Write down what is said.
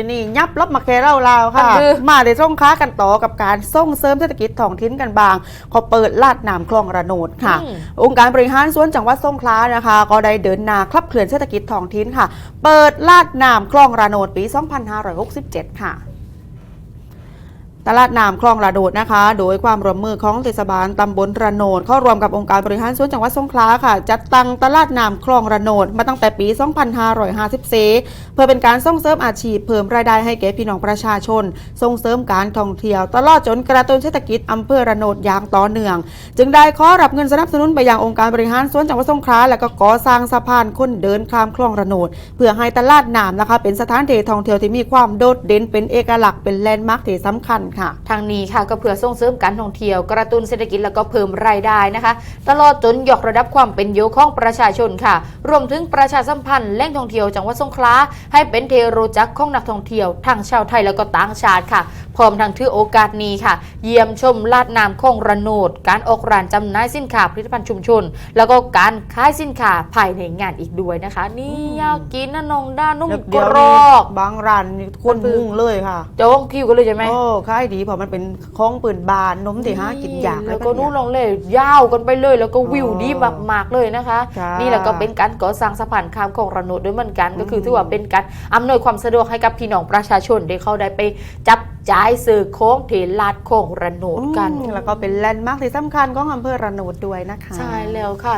ที่นี่ยับลบมาแค่เราลาวค่ะ ก็คือ มาได้ส่งค้ากันต่อกับการส่งเสริมเศรษฐกิจท้องถิ่นกันบางเขาเปิดลาดน้ำคลองระโนดค่ะ อืม องค์การบริหารส่วนจังหวัดสงขลานะคะ ก็ได้เดินหน้าขับเคลื่อนเศรษฐกิจท้องถิ่นค่ะ เปิดลาดน้ำคลองระโนดปี 2567 ค่ะ ตลาดน้ำคลองระโดดนะคะ โดยความร่วมมือของเทศบาลตำบลระโนดเข้าร่วมกับองค์การบริหารส่วนจังหวัดสงขลาค่ะ จัดตั้งตลาดน้ำคลองระโนดมาตั้งแต่ปี 2554 เพื่อเป็นการส่งเสริมอาชีพเพิ่มรายได้ให้แก่พี่น้องประชาชน ส่งเสริมการท่องเที่ยว ตลอดจนกระตุ้นเศรษฐกิจอำเภอระโนดอย่างต่อเนื่อง จึงได้ขอรับเงินสนับสนุนไปยังองค์การบริหารส่วนจังหวัดสงขลาและก็ก่อสร้างสะพานคนเดินข้ามคลองระโนดเพื่อให้ตลาดน้ำนะคะ เป็นสถานที่ท่องเที่ยวที่มีความโดดเด่นเป็นเอกลักษณ์เป็นแลนด์มาร์คที่สำคัญค่ะ ทางนี้ค่ะก็เพื่อส่งเสริมการท่องเที่ยว กระตุ้นเศรษฐกิจแล้วก็เพิ่มรายได้นะคะ ตลอดจนยกระดับความเป็นโยู่ของประชาชนค่ะ รวมถึงประชาสัมพันธ์แหล่งท่องเที่ยวจังหวัดสงขลาให้เป็นเทโรจักของนักท่องเที่ยวทั้งชาวไทยแล้วก็ต่างชาติค่ะ พร้อมทั้งถือโอกาสนี้ค่ะ เยี่ยมชมลาดน้ำคงระโนด การออกร้านจำหน่ายสินค้าผลิตภัณฑ์ชุมชน แล้วก็การขายสินค้าภายในงานอีกด้วยนะคะ นี่อยากกินนะน้องด้านนุ่มเดี๋ยวกเดี๋ยวรนี้อกบางร้านนี่คนมุ่งเลยค่ะจองคิวกันเลยใช่ไหมโอ้ขายดีเพราะมันเป็นของปืนบานนมที่หากินอยากแล้วบบก็เยนู่นลงเลยยาวกันไปเลย แล้วก็วิวอ๋อดีมากๆเลยนะคะจ้านี่นี่แหละก็เป็นการก่อสร้างสะพานข้ามของระโนดด้วยเหมือนกัน ก็คือมถือว่าเป็นการอำนวยความสะดวกให้กับพี่น้องประชาชนได้เข้าได้ไปจับจ่ายซื้อโค้งเทลาดของระโนดกันอืมแล้วก็เป็นแลนด์มาร์คที่สำคัญของอำเภอระโนดด้วยนะคะ ใช่แล้วค่ะ